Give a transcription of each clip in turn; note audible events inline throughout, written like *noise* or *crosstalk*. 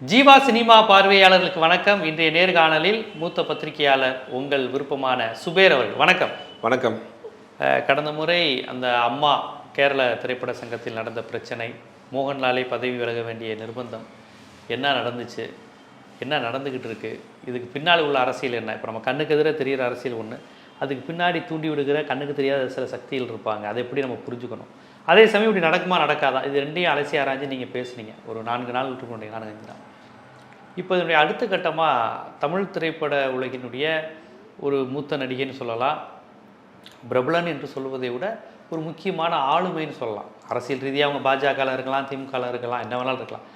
Jeeva cinema பார்வையாளர்களுக்கு வணக்கம். இன்றைய நேர்காணலில் மூத்த பத்திரிகையாளர் உங்கள் விருப்பமான சுபேர் அவர்கள். வணக்கம். வணக்கம். கடந்த முறை அந்த அம்மா கேரள திரைப்பட சங்கத்தில் நடந்த பிரச்சனை மோகன்லாலை பதவி விலக வேண்டிய நிர்பந்தம் என்ன நடந்துச்சு என்ன நடந்துக்கிட்டு இருக்கு இதுக்கு பின்னால் உள்ள அரசியல் என்ன? இப்போ நம்ம கண்ணுக்கு எதிராக தெரிகிற அரசியல் ஒன்று அதுக்கு பின்னாடி தூண்டி விடுகிற கண்ணுக்கு தெரியாத சில சக்திகள் இருப்பாங்க. அதை எப்படி நம்ம புரிஞ்சுக்கணும்? அதே சமயம் இப்படி நடக்குமா நடக்காதா? இது ரெண்டையும் அலசி ஆராய்ஞ்சு நீங்கள் பேசுனீங்க. ஒரு நான்கு நாள் விட்டு கொண்டீங்க நான்கு அஞ்சு நாள் இப்போ இதனுடைய அடுத்த கட்டமாக தமிழ் திரைப்பட உலகினுடைய ஒரு மூத்த நடிகைன்னு சொல்லலாம். பிரபலன் என்று சொல்வதை விட ஒரு முக்கியமான ஆளுமைன்னு சொல்லலாம். அரசியல் ரீதியாக அவங்க பாஜகவில் இருக்கலாம் திமுகவில் இருக்கலாம் என்ன வேணாலும் இருக்கலாம்.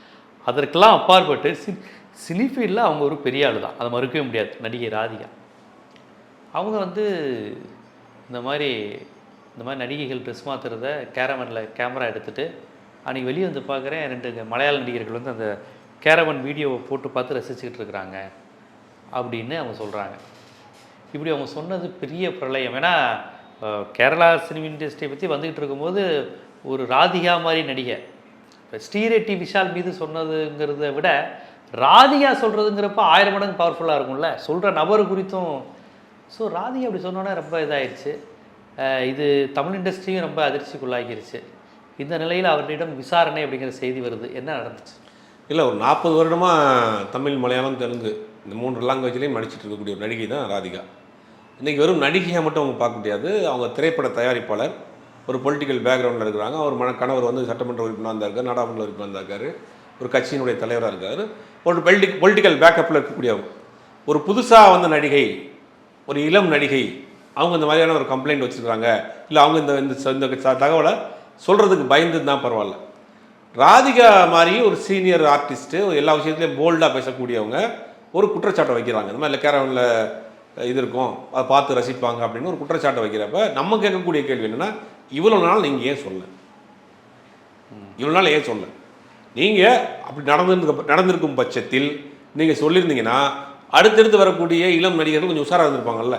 அதற்கெல்லாம் அப்பாற்பட்டு சி சினிஃபீல்டில் அவங்க ஒரு பெரிய ஆள் தான். அதை மறுக்கவே முடியாது. நடிகை ராதிகா. அவங்க வந்து இந்த மாதிரி இந்த மாதிரி நடிகைகள் ட்ரெஸ் மாற்றுறத கேரவனில் கேமரா எடுத்துகிட்டு அன்றைக்கி வெளியே வந்து பார்க்குறேன் ரெண்டு மலையாள நடிகர்கள் வந்து அந்த கேரவன் வீடியோவை போட்டு பார்த்து ரசிச்சுக்கிட்டு இருக்கிறாங்க அப்படின்னு அவங்க சொல்கிறாங்க இப்படி அவங்க சொன்னது பெரிய பிரளயம். ஏன்னா கேரளா சினிமா இண்டஸ்ட்ரியை பற்றி வந்துக்கிட்டு இருக்கும்போது ஒரு ராதிகா மாதிரி நடிகை. இப்போ ஸ்ரீரெட்டி விஷால் மீது சொன்னதுங்கிறத விட ராதிகா சொல்கிறதுங்கிறப்ப ஆயிரம் மடங்கு பவர்ஃபுல்லாக இருக்கும்ல. சொல்கிற நபர் குறித்தும் ஸோ ராதிகா அப்படி சொன்னோன்னே ரொம்ப இதாகிடுச்சு இது தமிழ் இண்டஸ்ட்ரியும் ரொம்ப அதிர்ச்சிக்குள்ளாகிருச்சு. இந்த நிலையில் அவரிடம் விசாரணை அப்படிங்கிற செய்தி வருது. என்ன நடந்துச்சு? இல்லை ஒரு நாற்பது வருடமாக தமிழ் மலையாளம் தெலுங்கு இந்த மூன்று லாங்குவேஜ்லேயும் நடிச்சிட்டு இருக்கக்கூடிய ஒரு நடிகை தான் ராதிகா. இன்றைக்கி வெறும் நடிகையாக மட்டும் அவங்க பார்க்க முடியாது. அவங்க திரைப்பட தயாரிப்பாளர் ஒரு பொலிட்டிக்கல் பேக்ரவுண்டில் இருக்கிறாங்க. அவர் மன கணவர் வந்து சட்டமன்ற உறுப்பினராக இருந்தார் நாடாளுமன்ற உறுப்பினராக இருக்கார் ஒரு கட்சியினுடைய தலைவராக இருக்கார். ஒரு பொலிட்டி பொலிட்டிக்கல் பேக்கப்பில் இருக்கக்கூடியவங்க ஒரு புதுசாக வந்த நடிகை ஒரு இளம் நடிகை அவங்க இந்த மாதிரியான ஒரு கம்ப்ளைண்ட் வச்சுருக்காங்க. இல்லை அவங்க இந்த இந்த இந்த தகவலை சொல்கிறதுக்கு பயந்து தான் பரவாயில்ல. ராதிகா மாதிரி ஒரு சீனியர் ஆர்டிஸ்ட்டு எல்லா விஷயத்துலையும் போல்டாக பேசக்கூடியவங்க ஒரு குற்றச்சாட்டை வைக்கிறாங்க. இந்த மாதிரி கேரவனில் இது இருக்கும். அதை பார்த்து ரசிப்பாங்க அப்படின்னு ஒரு குற்றச்சாட்டை வைக்கிறப்ப நம்ம கேட்கக்கூடிய கேள்வி என்னென்னா இவ்வளோ நாள் நீங்கள் ஏன் சொல்ல இவ்வளோ நாள் ஏன் சொல்ல நீங்கள் அப்படி நடந்திருக்க நடந்திருக்கும் பட்சத்தில் நீங்கள் சொல்லியிருந்தீங்கன்னா அடுத்தடுத்து வரக்கூடிய இளம் நடிகர்கள் கொஞ்சம் உஷாராக இருந்திருப்பாங்கல்ல.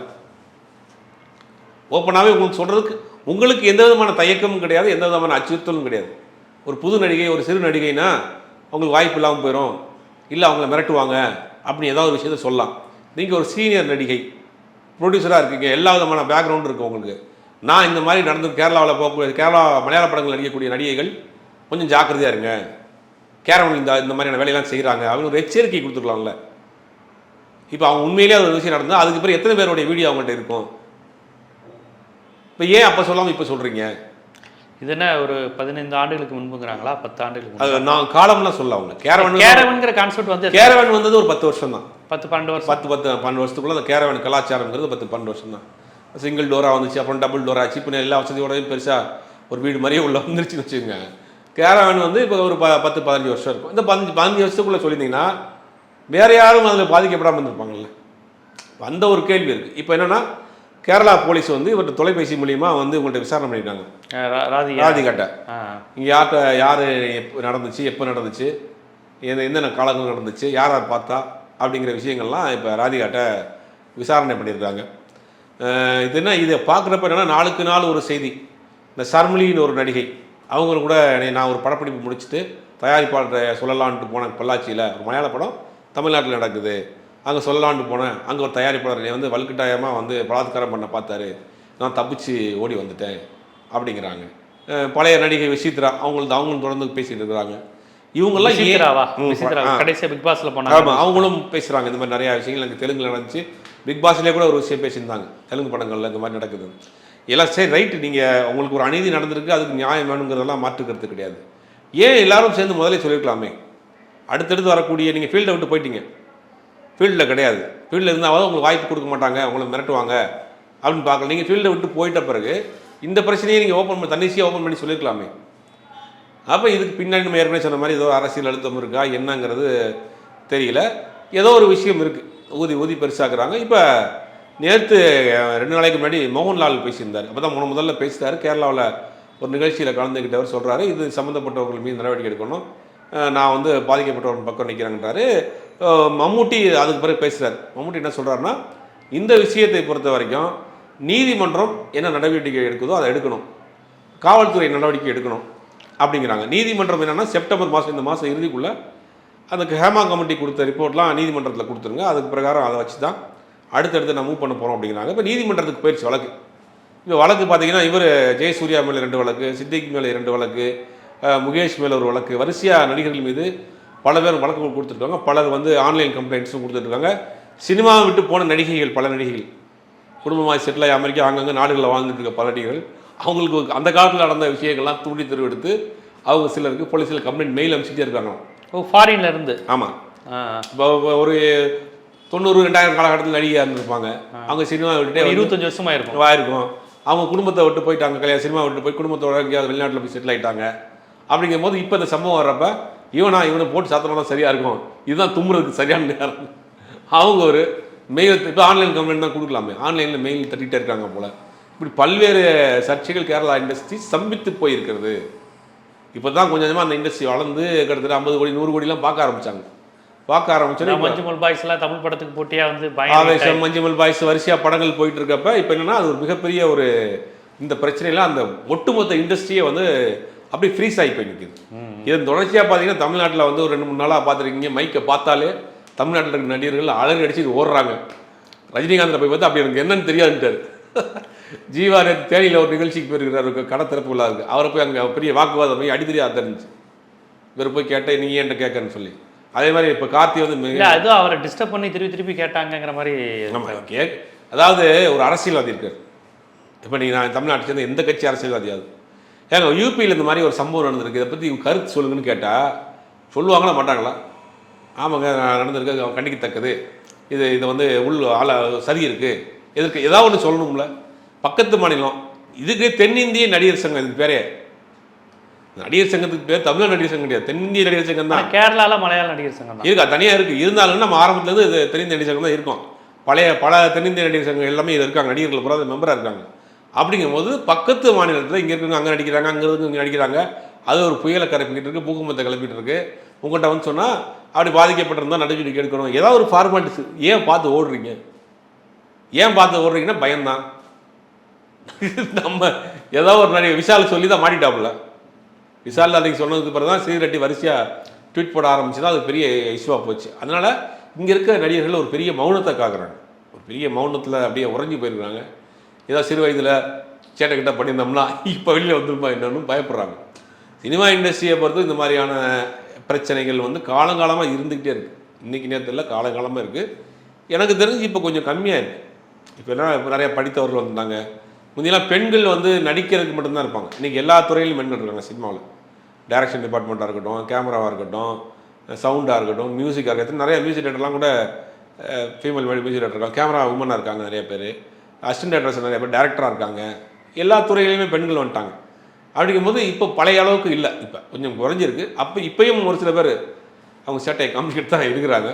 ஓப்பனாகவே உங்களுக்கு சொல்கிறதுக்கு உங்களுக்கு எந்த விதமான தயக்கமும் கிடையாது எந்த விதமான அச்சுறுத்தலும் கிடையாது. ஒரு புது நடிகை ஒரு சிறு நடிகைனா அவங்களுக்கு வாய்ப்பு இல்லாமல் போயிடும் இல்லை அவங்கள மிரட்டுவாங்க அப்படி ஏதாவது ஒரு விஷயத்த சொல்லலாம். நீங்கள் ஒரு சீனியர் நடிகை ப்ரொடியூசராக இருக்கீங்க எல்லா விதமான பேக்ரவுண்டும் இருக்குது உங்களுக்கு. நான் இந்த மாதிரி நடந்து கேரளாவில் போகக்கூடிய கேரளா மலையாள படங்கள் நடிக்கக்கூடிய நடிகைகள் கொஞ்சம் ஜாக்கிரதையாக இருங்க. கேரவன் இந்த இந்த மாதிரியான வேலையெல்லாம் செய்கிறாங்க அவங்க ஒரு எச்சரிக்கை கொடுத்துருக்கலாம்ல இப்போ அவங்க உண்மையிலேயே அது ஒரு விஷயம் நடந்தால் அதுக்கு பிறகு எத்தனை பேருடைய வீடியோ அவங்கள்ட்ட இருக்கும்? இப்போ ஏன் அப்போ சொல்லாமல் இப்போ சொல்கிறீங்க இது என்ன ஒரு பதினைந்து ஆண்டுகளுக்கு முன்புங்கிறாங்களா? பத்து ஆண்டுகளுக்கு அது நான் காலம்லாம் சொல்ல அவங்க. கேரவன் கேரவன்கிற கான்செப்ட் வந்து கேரவன் வந்தது ஒரு பத்து வருஷம் தான் பத்து பன்னெண்டு வருஷம். பத்து பத்து பன்னெண்டு வருஷத்துக்குள்ள அந்த கேரவன் கலாச்சாரங்கிறது பத்து பன்னெண்டு வருஷம் தான் சிங்கிள் டோரா வந்துச்சு அப்புறம் டபுள் டோரா ஆச்சு. இப்போ எல்லா வசதியோடயும் பெருசாக ஒரு வீடு மாதிரியே உள்ள வந்துருச்சுன்னு வச்சுக்கோங்க. கேரவன் வந்து இப்போ ஒரு ப பத்து பதினஞ்சு வருஷம் இருக்கும். இந்த பதினஞ்சு பதினஞ்சு வருஷத்துக்குள்ளே சொல்லியிருந்தீங்கன்னா வேற யாரும் அதில் பாதிக்கப்படாமல் இருந்திருப்பாங்கல்ல? அந்த ஒரு கேள்வி இருக்குது இப்போ என்னன்னா கேரளா போலீஸ் வந்து இவர்கிட்ட தொலைபேசி மூலியமா வந்து உங்கள்கிட்ட விசாரணை ராதிகா. ராதிகாட்ட. இங்கே யார்கிட்ட யார் எப்போ நடந்துச்சு எப்போ நடந்துச்சு எந்த என்னென்ன காலங்கள் நடந்துச்சு யார் யார் பார்த்தா அப்படிங்கிற விஷயங்கள்லாம் இப்போ ராதிகாட்ட விசாரணை பண்ணியிருக்காங்க. இது என்ன இதை பார்க்குறப்ப என்னன்னா நாளுக்கு நாள் ஒரு செய்தி. இந்த சர்மிலின்னு ஒரு நடிகை அவங்களும் கூட நான் ஒரு படப்பிடிப்பு முடிச்சுட்டு தயாரிப்பாளரை சொல்லலான்ட்டு போனேன் பொள்ளாச்சியில் ஒரு மலையாள படம் தமிழ்நாட்டில் நடக்குது. அங்கே சொல்லலான்ட்டு போனேன். அங்கே ஒரு தயாரிப்பாளர் என்னை வந்து வலுக்கட்டாயமாக வந்து பலாத்காரம் பண்ண பார்த்தாரு. நான் தப்பிச்சு ஓடி வந்துட்டேன் அப்படிங்கிறாங்க. பழைய நடிகை விசித்ரா அவங்களுக்கு அவங்களும் தொடர்ந்து பேசிட்டு இருக்கிறாங்க. இவங்கெல்லாம் ஏன்- விசித்ராவா? ம், விசித்ரா ஆ. கடைசியா பிக் பாஸ்ல போனாங்க. அவங்களும் பேசுறாங்க. இந்த மாதிரி நிறைய விஷயங்கள் எனக்கு தெலுங்குல நடந்துச்சு. பிக் பாஸ்லேயே கூட ஒரு விஷயம் பேசியிருந்தாங்க. தெலுங்கு படங்கள்ல இந்த மாதிரி நடக்குது. எல்லாம் சரி ரைட்டு. நீங்க உங்களுக்கு ஒரு அநீதி நடந்திருக்கு அதுக்கு நியாயம் வேணுங்கிறதெல்லாம் மாற்றுக்கிறது கிடையாது. ஏன் எல்லாரும் சேர்ந்து முதல்ல சொல்லியிருக்கலாமே? அடுத்தடுத்து வரக்கூடிய நீங்க ஃபீல்டை விட்டு போயிட்டீங்க. ஃபீல்டில் கிடையாது. ஃபீல்டில் இருந்தாவது உங்களுக்கு வாய்ப்பு கொடுக்க மாட்டாங்க உங்களை மிரட்டுவாங்க அப்படின்னு பார்க்கல. நீங்கள் ஃபீல்டை விட்டு போயிட்ட பிறகு இந்த பிரச்சனையை நீங்கள் ஓப்பன் பண்ணி தன்னிச்சையாக ஓப்பன் பண்ணி சொல்லியிருக்கலாமே அப்போ இதுக்கு பின்னாடி நம்ம ஏற்கனவே சொன்ன மாதிரி ஏதோ அரசியல் அழுத்தம் இருக்கா என்னங்கிறது தெரியல. ஏதோ ஒரு விஷயம் இருக்குது ஊதி ஊதி பெருசாக்குறாங்க. இப்போ நேற்று ரெண்டு நாளைக்கு முன்னாடி மோகன்லால் பேசியிருந்தார். அப்போ தான் முத முதல்ல பேசிட்டாரு. கேரளாவில் ஒரு நிகழ்ச்சியில் கலந்துக்கிட்டவர் சொல்கிறாரு இது சம்மந்தப்பட்டவர்கள் மீது நடவடிக்கை எடுக்கணும். நான் வந்து பாதிக்கப்பட்டவர்கள் பக்கம் நிற்கிறேங்கிறாரு மம்முட்டி அதுக்கு பிறகு பேசுகிறார் மம்முட்டி என்ன சொல்கிறாருன்னா இந்த விஷயத்தை பொறுத்த வரைக்கும் நீதிமன்றம் என்ன நடவடிக்கை எடுக்குதோ அதை எடுக்கணும். காவல்துறை நடவடிக்கை எடுக்கணும் அப்படிங்கிறாங்க. நீதிமன்றம் என்னென்னா செப்டம்பர் மாதம் இந்த மாதம் இறுதிக்குள்ளே அந்த ஹேமா கமிட்டி கொடுத்த ரிப்போர்ட்லாம் நீதிமன்றத்தில் கொடுத்துருங்க. அதுக்கு பிரகாரம் அதை வச்சு தான் அடுத்தடுத்து நான் மூவ் பண்ண போகிறோம் அப்படிங்கிறாங்க. இப்போ நீதிமன்றத்துக்கு போயிடுச்சு வழக்கு. இப்போ வழக்கு பார்த்தீங்கன்னா இவர் ஜெயசூர்யா மேலே ரெண்டு வழக்கு சித்திக் மேலே இரண்டு வழக்கு முகேஷ் மேலே ஒரு வழக்கு. வரிசையாக நடிகர்கள் மீது பல பேர் வழக்குகள் கொடுத்துருக்காங்க. பலர் வந்து ஆன்லைன் கம்ப்ளைண்ட்ஸும் கொடுத்துட்ருக்காங்க சினிமாவை விட்டு போன நடிகைகள் பல நடிகைகள். குடும்பமாக செட்டில் ஆகி அமெரிக்கா அங்கங்கே நாடுகளில் வாழ்ந்துட்டு இருக்க பல நடிகர்கள் அவங்களுக்கு அந்த காலத்தில் நடந்த விஷயங்கள்லாம் தூண்டி தெருவெடுத்து அவங்க சிலருக்கு போலீஸில் கம்ப்ளைண்ட் மெயில் அனுப்பிச்சிட்டே இருக்காங்க ஓ ஃபாரின்ல இருந்து? ஆமாம் இப்போ ஒரு தொண்ணூறு ரெண்டாயிரம் காலகட்டத்தில் நடிகையாக இருந்திருப்பாங்க. அவங்க சினிமா விட்டுட்டே இருபத்தஞ்சு வருஷமா இருக்கும். ஆயிருக்கும் அவங்க குடும்பத்தை விட்டு போயிட்டாங்க. கல்யாணம் சினிமா விட்டு போய் குடும்பத்தோட எங்கேயாவது வெளிநாட்டில் போய் செட்டில் ஆயிட்டாங்க. அப்படிங்கும் போது இப்போ இந்த சம்பவம் வர்றப்ப இவனா இவனை போட்டு சாத்தினா தான் சரியா இருக்கும். இதுதான் தும்புறதுக்கு சரியான நேரம். அவங்க ஒரு மெயில் இப்போ ஆன்லைன் கம்ப்ளைண்ட் தான் கொடுக்கலாமே. ஆன்லைனில் மெயில் தட்டிகிட்டே இருக்காங்க போல. இப்படி பல்வேறு சர்ச்சைகள் கேரளா இண்டஸ்ட்ரி சம்பித்து போயிருக்கிறது. இப்போ தான் கொஞ்சம் கொஞ்சமாக அந்த இண்டஸ்ட்ரி வளர்ந்து கிட்டத்தட்ட ஐம்பது கோடி நூறு கோடிலாம் பார்க்க ஆரம்பிச்சாங்க. பார்க்க ஆரம்பிச்சோன்னா மஞ்சுமல் பாய்ஸ் எல்லாம் தமிழ் படத்துக்கு போட்டியா வந்து ஆவேசம் மஞ்சுமல் பாய்ஸ் வரிசையா படங்கள் போயிட்டு இருக்கப்ப இப்போ என்னன்னா அது ஒரு மிகப்பெரிய ஒரு இந்த பிரச்சனையில அந்த ஒட்டுமொத்த இண்டஸ்ட்ரியே வந்து அப்படியே ஃப்ரீஸ் ஆகி போய் நிற்குது இதன் தொடர்ச்சியாக பார்த்தீங்கன்னா தமிழ்நாட்டில் வந்து ஒரு ரெண்டு மூணு நாளாக பார்த்துருக்கீங்க மைக்கை பார்த்தாலே தமிழ்நாட்டில் இருக்க நடிகர்கள் அலறி அடிச்சு ஓடுறாங்க. ரஜினிகாந்த் போய் பார்த்து அப்படி எனக்கு என்னன்னு தெரியாதுன்ட்டார். *laughs* ஜீவா நேத்து தேனியில் ஒரு நிகழ்ச்சிக்கு போயிருக்கிறார் கடை திறப்பு விழா இருக்கு அவரை போய் அங்கே பெரிய வாக்குவாதம் போய் அடி தெரியாது தெரிஞ்சு இவர் போய் கேட்டேன் நீ என்கிட்ட கேட்கன்னு சொல்லி. அதே மாதிரி இப்போ கார்த்தி வந்து அதுவும் அவரை டிஸ்டர்ப் பண்ணி திருப்பி திருப்பி கேட்டாங்கங்கிற மாதிரி நம்ம கே அதாவது ஒரு அரசியல்வாதி இருக்கார். இப்போ நீங்கள் நான் தமிழ்நாட்டை சேர்ந்த எந்த கட்சி அரசியல்வாதியாவது? ஏங்க யூபியில் இந்த மாதிரி ஒரு சம்பவம் நடந்திருக்கு. இதை பற்றி கருத்து சொல்லுங்கன்னு கேட்டால் சொல்லுவாங்களா மாட்டாங்களா? ஆமாங்க நான் நடந்திருக்கு. கண்டிக்கத்தக்கது. இது இது வந்து உள் ஆள சரி இருக்குது எதற்கு ஏதாவது ஒன்று சொல்லணும்ல? பக்கத்து மாநிலம். இதுக்கு தென்னிந்திய நடிகர் சங்கம் இதுக்கு பேரே. நடிகர் சங்கத்துக்கு பேர் தமிழ் நடிகர் சங்கம் கிடையாது. தென்னிந்திய நடிகர் சங்கம் தான். ஆனா கேரளால மலையாள நடிகர் சங்கம் இருக்கா தனியாக இருக்குது இருந்தாலும் நம்ம ஆரம்பத்துலேருந்து இது தென்னிந்திய நடிகர் சங்கம் தான் இருக்கும். பழைய பல தென்னிந்திய நடிகர் சங்கம் எல்லாமே இது இருக்காங்க. நடிகர்கள் பூரா மெம்பராக இருக்காங்க. அப்படிங்கும்போது பக்கத்து மாநிலத்தில் இங்கே இருக்கவங்க அங்கே நடிக்கிறாங்க அங்கே இருக்கு இங்கே நடிக்கிறாங்க. அது ஒரு புயலை கிளப்பிக்கிட்டு இருக்கு பூகம்பத்தை கிளப்பிட்டு இருக்கு. உங்கள்கிட்ட வந்து சொன்னால் அப்படி பாதிக்கப்பட்டிருந்தால் நடவடிக்கை எடுக்கணும். ஏதாவது ஒரு ஃபார்மாலிட்டிஸ் ஏன் பார்த்து ஓடுறீங்க? ஏன் பார்த்து ஓடுறீங்கன்னா பயம்தான். *laughs* நம்ம ஏதோ ஒரு நிறைய விஷால் சொல்லி தான் மாட்டிட்டாப்புல. விஷால் அன்னைக்கு சொன்னதுக்கு பிறகு தான் சீரட்டி வரிசையாக ட்வீட் போட ஆரம்பிச்சு தான் அது பெரிய இஷ்யூவாக போச்சு. அதனால் இங்கே இருக்க நடிகர்கள் ஒரு பெரிய மௌனத்தை காக்குறாங்க. ஒரு பெரிய மௌனத்தில் அப்படியே உறைஞ்சி போயிருக்கிறாங்க ஏதோ சிறு வயதில் சேட்டை கிட்ட பண்ணியிருந்தோம்னா இப்போ வெளியில் வந்துருமா என்னன்னு பயப்படுறாங்க. சினிமா இண்டஸ்ட்ரியை பொறுத்து இந்த மாதிரியான பிரச்சனைகள் வந்து காலங்காலமாக இருந்துக்கிட்டே இருக்குது இன்றைக்கி நேரத்தில் காலங்காலமாக இருக்குது எனக்கு தெரிஞ்சு இப்போ கொஞ்சம் கம்மியாக இருக்குது இப்போ எல்லாம் இப்போ நிறைய படித்தவர்கள் வந்தாங்க முந்தையெல்லாம் பெண்கள் வந்து நடிக்கிறதுக்கு மட்டும்தான் இருப்பாங்க. இன்றைக்கி எல்லா துறையிலும் பெண்கள் இருக்காங்க சினிமாவில். டைரக்ஷன் டிபார்ட்மெண்ட்டாக இருக்கட்டும் கேமராவாக இருக்கட்டும் சவுண்டாக இருக்கட்டும் மியூசிக்காக இருக்கட்டும். நிறைய மியூசிக் டேரக்டர்லாம் கூட ஃபீமேல் மியூசிக் டேரக்டர் இருக்காங்க. கேமரா உமனாக இருக்காங்க நிறைய பேர். அசிஸ்டன்ட் டேரக்டர்ஸ் நிறைய பேர் டேரக்டராக இருக்காங்க. எல்லா துறையிலையுமே பெண்கள் வந்துட்டாங்க. அப்படிங்கும்போது இப்போ பழைய அளவுக்கு இல்லை. இப்போ கொஞ்சம் குறைஞ்சிருக்கு. அப்போ இப்பயும் ஒரு சில பேர் அவங்க சேட்டையை காமிச்சிட்டு தான் இருக்கிறாங்க.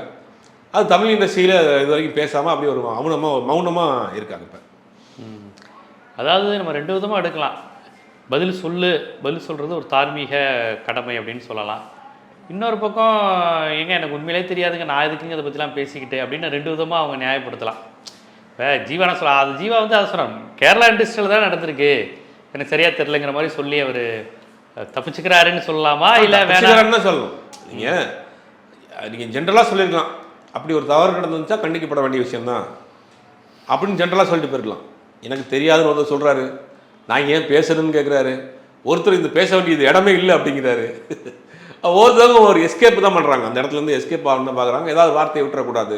அது தமிழ் இண்டஸ்ட்ரியில் இது வரைக்கும் பேசாமல் அப்படியே ஒரு மௌனமாக மௌனமாக இருக்காங்க இப்போ. அதாவது நம்ம ரெண்டு விதமாக எடுக்கலாம். பதில் சொல்லு பதில் சொல்கிறது ஒரு தார்மீக கடமை அப்படின்னு சொல்லலாம். இன்னொரு பக்கம் ஏங்க எனக்கு உண்மையிலே தெரியாதுங்க. நான் எதுக்குங்க இதை பற்றிலாம் பேசிக்கிட்டு அப்படின்னு ரெண்டு விதமாக அவங்க நியாயப்படுத்தலாம். இப்போ ஜீவானா சொல்ல அது ஜீவா வந்து அதை சொன்னார் கேரளா இண்டஸ்ட்ரியில் தான் நடந்திருக்கு. எனக்கு சரியா தெரிலங்கிற மாதிரி சொல்லி அவர் தப்பிச்சுக்கிறாருன்னு சொல்லலாமா? இல்லை வேணாம். தப்பிச்சுக்கிறாருன்னு தான் சொல்லணும். நீங்கள் நீங்கள் ஜென்ரலாக சொல்லியிருக்கலாம். அப்படி ஒரு தவறு நடந்துச்சா கண்டிக்கப்பட வேண்டிய விஷயம்தான். அப்படின்னு ஜென்ரலாக சொல்லிட்டு போயிருக்கலாம். எனக்கு தெரியாதுன்னு ஒருத்தர் சொல்கிறாரு நான் ஏன் பேசணும்னு கேட்குறாரு ஒருத்தர் இந்த பேச வேண்டியது இடமே இல்லை அப்படிங்கிறாரு. *laughs* ஒருத்தவங்க ஒரு எஸ்கேப் தான் பண்ணுறாங்க அந்த இடத்துல இருந்து எஸ்கேப் ஆகணும் தான் பார்க்குறாங்க ஏதாவது வார்த்தையை விட்டுறக்கூடாது.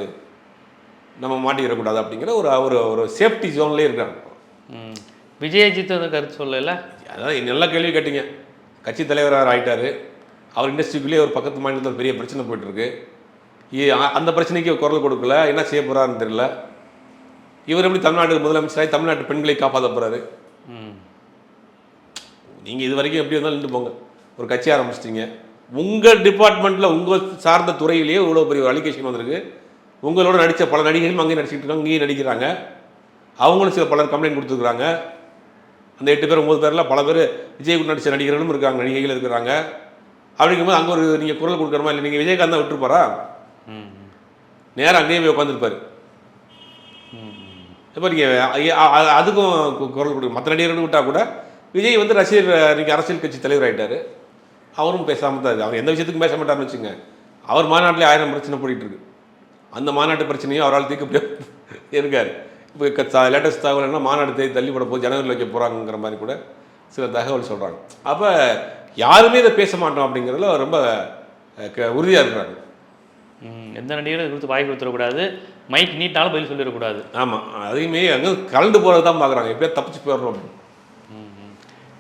நம்ம மாட்டிக்கிறக்கூடாது அப்படிங்கிற ஒரு ஒரு ஒரு சேஃப்டி ஜோன்லேயே இருக்காங்க ம். விஜயஜித் வந்து கருத்து சொல்லல? அதான் நல்ல கேள்வி கேட்டீங்க. கட்சி தலைவராக ஆயிட்டாரு? அவர் இண்டஸ்ட்ரிக்குள்ளேயே ஒரு பக்கத்து மாநிலத்தில் பெரிய பிரச்சனை போயிட்டு இருக்கு இ- அ- அந்த பிரச்சனைக்கு குரல் கொடுக்கல. என்ன செய்ய போறாருன்னு தெரியல. இவர் எப்படி தமிழ்நாடு முதலமைச்சராகி தமிழ்நாட்டு பெண்களை காப்பாற்ற போறாரு? ம். நீங்கள் இது வரைக்கும் எப்படி இருந்தாலும் நின்று போங்க. ஒரு கட்சி ஆரம்பிச்சிட்டீங்க. உங்கள் டிபார்ட்மெண்ட்டில் உங்கள் சார்ந்த துறையிலேயே இவ்வளோ பெரிய ஒரு அலிகேஷன் வந்திருக்கு. உங்களோட நடித்த பல நடிகைகளும் அங்கேயும் நடிச்சிட்டு இருக்காங்க இங்கேயும் நடிக்கிறாங்க. அவங்களும் சில பலர் கம்ப்ளைண்ட் கொடுத்துருக்குறாங்க. அந்த எட்டு பேர் ஒம்பது பேரில் பல பேர் விஜய் கூட நடித்த நடிகர்களும் இருக்காங்க நடிகைகள் இருக்கிறாங்க. அப்படிங்கும்போது அங்கே ஒரு நீங்கள் குரல் கொடுக்குறமா இல்லை நீங்கள் விஜயகாந்த் தான் விட்டுருப்பாரா? ம் அங்கேயே போய் உட்காந்துருப்பார் இப்போ நீங்கள் அதுக்கும் குரல் கொடுக்க மற்ற நடிகர்கள் விட்டால் கூட விஜய் வந்து ரசிகர் இன்றைக்கி அரசியல் கட்சி தலைவர் ஆகிட்டார் அவரும் பேசாமல் தான் இருக்குது அவர் எந்த விஷயத்துக்கும் பேச மாட்டார்னு வச்சுங்க அவர் மாநாட்டிலே ஆயிரம் பிரச்சனை போயிட்டு இருக்கு. அந்த மாநாட்டு பிரச்சனையும் அவரால் தீர்க்க முடியாது. இருக்கார். இப்போ லேட்டஸ்ட் தகவல் என்ன மாநாடு தேதி தள்ளிப்பட போது ஜனவரியில் வைக்க போகிறாங்கிற மாதிரி கூட சில தகவல் சொல்கிறாங்க அப்போ யாருமே இதை பேச மாட்டோம் அப்படிங்கிறதுல ரொம்ப உறுதியாக இருக்கிறாங்க ம், எந்த நடிகரும் இது குறித்து வாய் கொடுத்துடக்கூடாது. மைக் நீட்டாலும் பதில் சொல்லிடக்கூடாது. ஆமாம் அதையுமே அங்கே கலந்து போகிறது தான் பார்க்குறாங்க எப்படியா தப்பிச்சு போயிடணும் அப்படின்னு.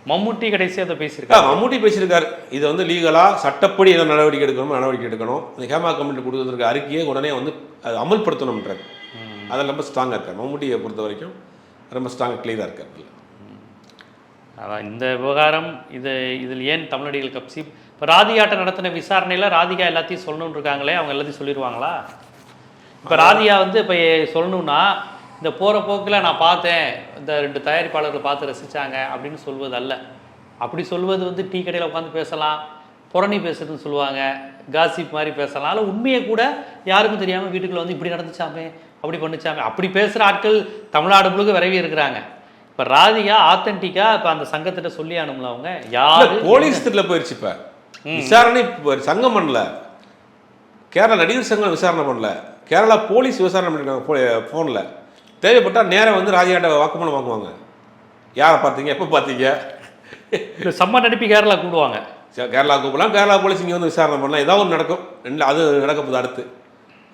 மம்முட்டி கடைசியாக அதை பேசியிருக்காரு. மம்முட்டி பேசியிருக்காரு. இது வந்து லீகலாக சட்டப்படி என்ன நடவடிக்கை எடுக்கணுமோ நடவடிக்கை எடுக்கணும். இந்த ஹேமா கமிட்டி கொடுத்துருக்க அறிக்கையை உடனே வந்து அது அமல்படுத்தணுன்றார் அதில் ரொம்ப ஸ்ட்ராங்காக இருக்கார். மம்முட்டியை பொறுத்த வரைக்கும் ரொம்ப ஸ்ட்ராங்காக கிளியராக இருக்கார். அதான் இந்த விவகாரம் இது இதில் ஏன் தமிழடிகள் கப்சி இப்போ ராதிகாட்ட நடத்தின விசாரணையில் ராதிகா எல்லாத்தையும் சொல்லணும்னு இருக்காங்களே அவங்க எல்லாத்தையும் சொல்லிடுவாங்களா இப்போ ராதிகா வந்து இப்போ சொல்லணும்னா இந்த போகிற போக்கில் நான் பார்த்தேன் இந்த ரெண்டு தயாரிப்பாளர்கள் பார்த்து ரசித்தாங்க அப்படின்னு சொல்வது அல்ல அப்படி சொல்வது வந்து டீ கடையில் உட்காந்து பேசலாம் புரணி பேசுறதுன்னு சொல்லுவாங்க காசிப் மாதிரி பேசலாம். அதில் உண்மையை கூட யாருக்கும் தெரியாமல் வீட்டுக்குள்ள வந்து இப்படி நடந்துச்சாமே அப்படி பண்ணுச்சாமே அப்படி பேசுகிற ஆட்கள் தமிழ்நாடு முழுக்க விரைவி இருக்கிறாங்க. இப்போ ராதிகா ஆத்தென்டிக்காக இப்போ அந்த சங்கத்திட்ட சொல்லி அனுமல அவங்க. யாரு? போலீஸ் திட்டில் போயிடுச்சு இப்போ. விசாரணை சங்கம் பண்ணல. கேரளா நடிகர் சங்கம் விசாரணை பண்ணல. கேரளா போலீஸ் விசாரணை பண்ணிருக்காங்க ஃபோனில் தேவைப்பட்டால் நேரா வந்து ராஜாட்ட வாக்குமூலம் வாங்குவாங்க. யாரை பார்த்தீங்க? எப்போ பார்த்தீங்க? இந்த சம்ம நடிப்பு கேரளா சரி, கேரளா கூப்பிடலாம். கேரளா போலீஸ் இங்கே வந்து விசாரணை பண்ணலாம். ஏதாவது ஒன்று நடக்கும். ரெண்டு அது நடக்க போகுது அடுத்து.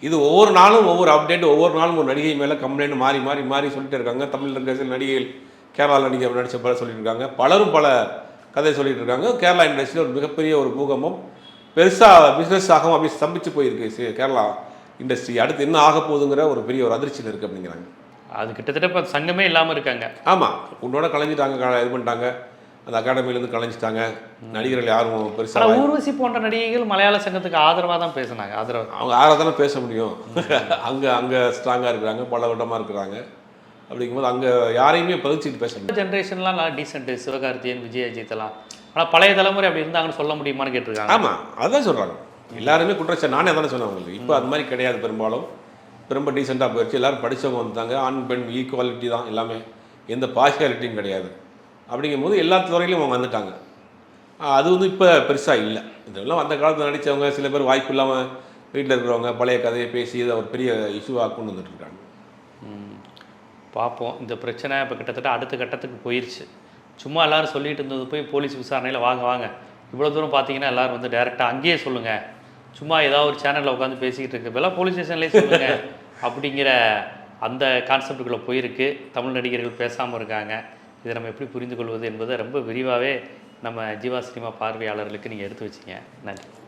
இது ஒவ்வொரு நாளும் ஒவ்வொரு அப்டேட் ஒவ்வொரு நாளும் ஒரு நடிகை மேலே கம்ப்ளைண்ட் மாறி மாறி மாறி சொல்லிட்டு இருக்காங்க. தமிழில் இருக்க சில நடிகைகள் கேரளாவில் நடிகை நடித்த பல சொல்லிட்டு இருக்காங்க பலரும் பல கதை சொல்லிட்டு இருக்காங்க. கேரளா இண்டஸ்ட்ரியில் ஒரு மிகப்பெரிய ஒரு பூகம்பம். பெருசாக பிஸ்னஸ் ஆகவும் அப்படி ஸ்தம்பிச்சு போயிருக்கு. சி- கேரளா இண்டஸ்ட்ரி அடுத்து என்ன ஆக போகுதுங்கிற ஒரு பெரிய ஒரு அதிர்ச்சியில் இருக்குது அப்படிங்கிறாங்க. அது கிட்டத்தட்ட இப்போ சங்கமே இல்லாமல் இருக்காங்க. ஆமாம் உன்னோட கலைஞ்சிட்டாங்க இது பண்ணிட்டாங்க. அந்த அகாடமிலேருந்து கலைஞ்சிட்டாங்க. நடிகர்கள் யாரும் பெருசாக ஊர்வசி போன்ற நடிகைகள் மலையாள சங்கத்துக்கு ஆதரவாக தான் பேசுனாங்க ஆதரவு. அவங்க யாராக தானே பேச முடியும். அங்கே அங்கே ஸ்ட்ராங்காக இருக்கிறாங்க பல வருடமாக இருக்கிறாங்க. அப்படிங்கும்போது அங்கே யாரையுமே பதிச்சுட்டு பேச முடியும் ஜென்ரேஷன்லாம் நல்லா டீசென்ட் சிவகார்த்தியன் விஜய் அஜித் எல்லாம் ஆனால் பழைய தலைமுறை அப்படி இருந்தாங்கன்னு சொல்ல முடியுமான்னு கேட்டிருக்காங்க. ஆமாம் அதான் சொல்கிறாங்க எல்லாருமே குற்றச்சாட்டு. நானே தானே சொன்னேன் இப்போ அது மாதிரி கிடையாது பெரும்பாலும். ரொம்ப டீசெண்டாக போயிடுச்சு. எல்லாரும் படிச்சவங்க வந்தாங்க ஆண் பெண் ஈக்குவாலிட்டி தான் எல்லாமே. எந்த பார்ஷியாலிட்டியும் கிடையாது. அப்படிங்கும்போது எல்லா துறையிலும் அவங்க வந்துட்டாங்க. அது வந்து இப்போ பெருசாக இல்லை. இதெல்லாம் அந்த காலத்தில் நடித்தவங்க சில பேர் வாய்ப்பு இல்லாமல் வீட்டில் இருக்கிறவங்க பழைய கதையை பேசி இதை ஒரு பெரிய இஷ்யூவாக கொண்டு வந்துட்டு இருக்காங்க. பார்ப்போம் இந்த பிரச்சனை இப்போ கிட்டத்தட்ட அடுத்த கட்டத்துக்கு போயிருச்சு. சும்மா எல்லோரும் சொல்லிட்டு இருந்தது போய் போலீஸ் விசாரணையில் வாங்க வாங்க. இவ்வளோ தூரம் பார்த்தீங்கன்னா எல்லாரும் வந்து டேரெக்டாக அங்கேயே சொல்லுங்கள் சும்மா ஏதாவது ஒரு சேனலில் உட்காந்து பேசிக்கிட்டு இருக்க. இப்போல்லாம் போலீஸ் ஸ்டேஷன்லேயே சொல்லுங்க. *laughs* அப்படிங்கிற அந்த கான்செப்டுக்குள்ளே போயிருக்கு. தமிழ் நடிகர்கள் பேசாமல் இருக்காங்க. இதை நம்ம எப்படி புரிந்து கொள்வது என்பதை ரொம்ப விரிவாகவே நம்ம ஜீவா சினிமா பார்வையாளர்களுக்கு நீங்கள் எடுத்து வச்சீங்க. நன்றி.